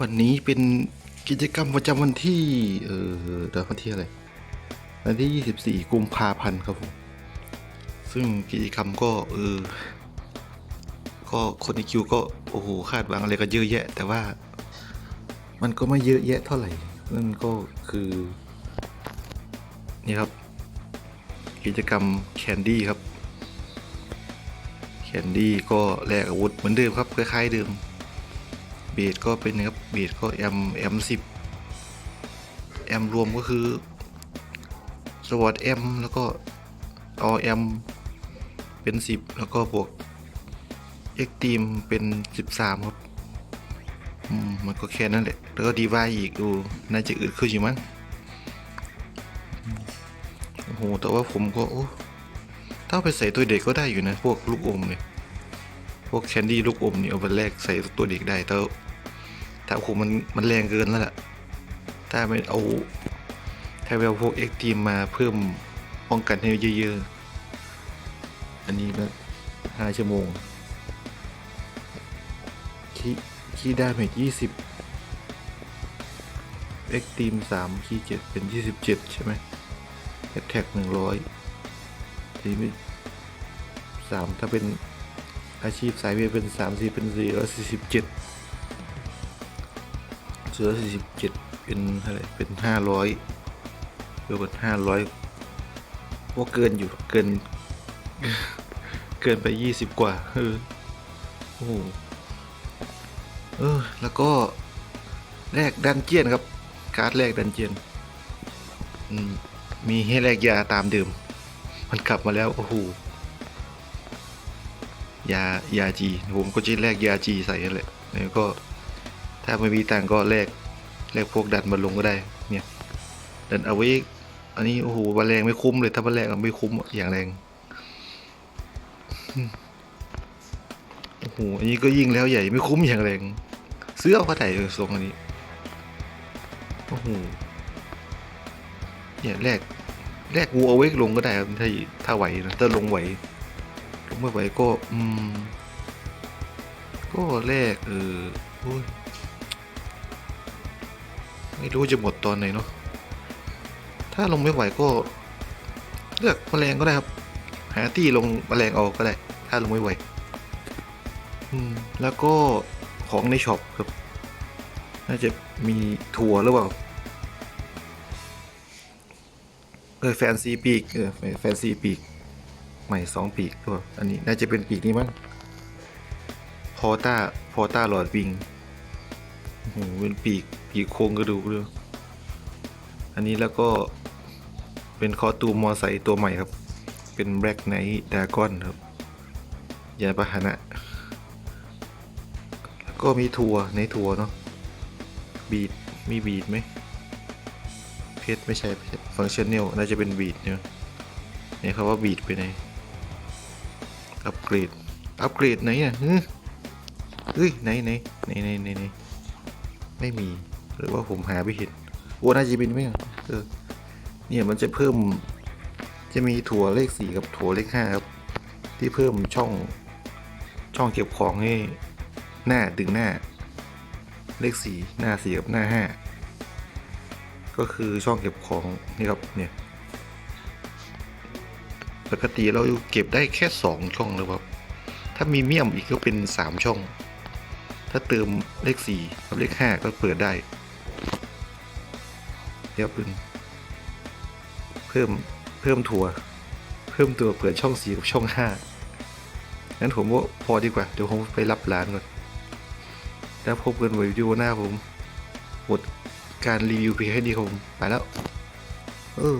วันนี้เป็นกิจกรรมประจำวันที่ เออเดี๋ยววันที่อะไรวันที่ 24 กุมภาพันธ์ครับผม ซึ่งกิจกรรมก็ เออ ก็คนในคิวก็ โอ้โห คาดหวังอะไรกันเยอะแยะ แต่ว่า มันก็ไม่เยอะแยะเท่าไหร่ นั่นก็คือ นี่ครับ กิจกรรมแคนดี้ครับ แคนดี้ก็แลกอาวุธเหมือนเดิมครับ คล้ายๆเดิม เบสก็เป็นนะครับเบสก็แอมแอมสิบแอมรวมก็คือสวอตแอมแล้วก็เอาแอมเป็นสิบแล้วก็บวกเอ็กตีมเป็นสิบสามครับมันก็แค่นั้นแหละ แล้วก็ดีวายอีกดูน่าจะอึดขึ้นอยู่มั้งโอ้โห แต่ว่าผมก็ โอ้ถ้าไปใส่ตัวเด็กก็ได้อยู่นะ พวกลูกอมเนี่ย พวกแคนดี้ลูกอมนี่เอาไปแลกใส่ตัวเด็กได้แต่ ถ้าผมมันมันแรงเกินแล้วล่ะ ถ้าไม่เอาถ้าไปเอาพวกเอ็กทีมมาเพิ่มป้องกันให้เยอะๆ อันนี้ก็ห้าชั่วโมงคีคีได้เมจยี่สิบเอ็กทีมสามคีเจ็ดเป็นยี่สิบเจ็ดใช่ไหมแอทแท็กหนึ่งร้อยทีนี้สามถ้าเป็นอาชีพสายเวทเป็นสามสี่เป็นสี่ร้อยสี่สิบเจ็ด เสือสี่สิบเจ็ดเป็นอะไรเป็นห้าร้อยเกือบห้าร้อยว่าเกินอยู่เกิน เกินไปยี่สิบกว่าเออโอ้โหเออแล้วก็แลกดันเจียนครับ การ์ดแลกดันเจียนมีให้แลกยาตามเดิม มันกลับมาแล้ว โอ้โห ยายาจี ผมก็จะแลกยาจีใส่กันแหละแล้วก็ ถ้าไม่มีตังก็แลกแลกพวกดันมาลงก็ได้ เนี่ยดันเอาไว้อันนี้โอ้โหบาแรงไม่คุ้มเลยถ้าบาแรงไม่คุ้มอย่างแรงโอ้โหอันนี้ก็ยิงแล้วใหญ่ไม่คุ้มอย่างแรงซื้อเอาก็ได้เออทรงอันนี้โอ้โหเนี่ยแลกแลกวัวเอาไว้ลงก็ได้ครับถ้าถ้าไหวนะถ้าลงไหวลงไม่ไหวก็อืมก็แรกเออโอ้ย ไม่รู้จะหมดตอนไหนเนาะถ้าลงไม่ไหวก็เลือกแมลงก็ได้ครับ หาที่ลงแมลงเอาก็ได้ ถ้าลงไม่ไหวอืมแล้วก็ของในช็อปครับ น่าจะมีถั่วหรือเปล่าเออแฟนซีปีกเออแฟนซีปีก ใหม่สองปีกตัวอันนี้น่าจะเป็นปีกนี้มั้งพอต้าพอต้าหลอดวิง โอ้โหเป็นปีกปีกโครงกระดูกเลยอันนี้แล้วก็เป็นคอตูมมอไซค์ตัวใหม่ครับ เป็นแบล็กไนท์ดากอนครับยานพาหนะ แล้วก็มีทัวร์ในทัวร์เนาะบีดมีบีดไหมเพชรไม่ใช่ฟังชั่นเนลน่าจะเป็นบีดเนี่ยเนี่ยเขาว่าบีดไปไหนอัปเกรด อัปเกรดไหนอะเฮ้ยเฮ้ยไหนไหนไหนไหนไหน ไม่มี หรือว่าผมหาไม่เห็นโอ้น่าจะเป็นไหมอะเออเนี่ยมันจะเพิ่มจะมีถั่วเลขสี่กับถั่วเลขห้าครับที่เพิ่มช่องช่องเก็บของให้หน้าดึงหน้า เลขสี่หน้าสี่กับหน้าห้าก็คือช่องเก็บของนี่ครับเนี่ยปกติเราเก็บได้แค่สองช่องเลยครับถ้ามีเมียมอีกก็เป็นสามช่อง ถ้าเติมเลขสี่กับเลขห้าก็เปิดได้เดี๋ยวเป็นเพิ่มเพิ่มถั่วเพิ่มตัวเปิดช่องสี่กับช่องห้างั้นผมว่าพอดีกว่า เดี๋ยวผมไปรับร้านก่อน แล้วพบกันไว้วิดีโอหน้าผมหมดการรีวิวเพียงแค่นี้ผมไปแล้ว เออ